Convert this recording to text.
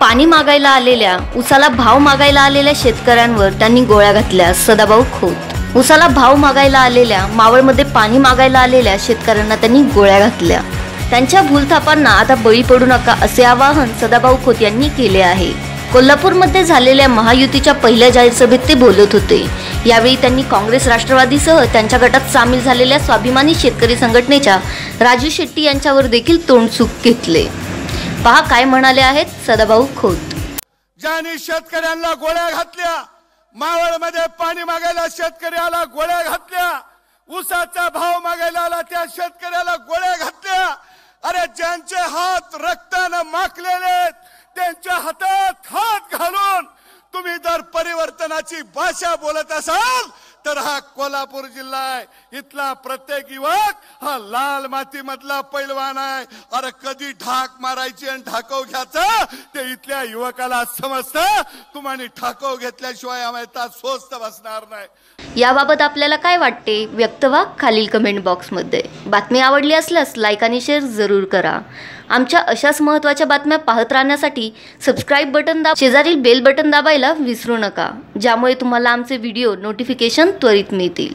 पाणी मागायला आलेल्या उसाला भाव मागायला आलेल्या शेतकऱ्यांवर त्यांनी गोळ्या घातल्या सदाभाऊ खोत. उसाला भाव मागायला आलेल्या मावळमध्ये पाणी मागायला आलेल्या शेतकऱ्यांना त्यांनी गोळ्या घातल्या. त्यांच्या भूलथापांना आता बळी पडू नका असे आवाहन सदाभाऊ खोत यांनी केले आहे. कोल्हापूरमध्ये झालेल्या महायुतीच्या पहिल्या जाहीर सभेत ते बोलत होते. यावेळी त्यांनी काँग्रेस राष्ट्रवादीसह त्यांच्या गटात सामील झालेल्या स्वाभिमानी शेतकरी संघटनेच्या राजू शेट्टी यांच्यावर देखील तोंडसुख घेतले. पहा काय म्हणाले आहेत सदाभाऊ खोत. ज्यांनी शेतकऱ्यांना गोळ्या घातल्या मावळमध्ये पाणी मागायला शेतकऱ्याला गोळ्या घातल्या ऊसाचा भाव मागायला आला त्या शेतकऱ्याला गोळ्या घातल्या. अरे ज्यांचे हात रक्तानं माखलेले आहेत, त्यांच्या हातात हात घालून तुम्ही जर परिवर्तनाची भाषा बोलत असाल तर हा कोल्हापूर जिल्हा आहे. इथला प्रत्येक युवक हा लाल माती मधला पैलवान आहे. अरे कधी ढाक मारायची आणि ढाकव घ्यायचं ते इथल्या युवकाला समजतं. तुम्हाला ठाकव घेतल्याशिवाय आम्हाला स्वस्त बसणार नाही. याबाबत आपल्याला काय वाटते? व्यक्त व्हा खालील कमेंट बॉक्समध्ये बातमी आवडली असल्यास लाईक आणि शेअर जरूर करा. आमच्या अशाच महत्त्वाच्या बातम्या पाहत राहण्यासाठी सबस्क्राईब बटन दाब शेजारील बेल बटन दाबायला विसरू नका. ज्यामुळे तुम्हाला आमचे व्हिडिओ नोटिफिकेशन त्वरित मिळतील.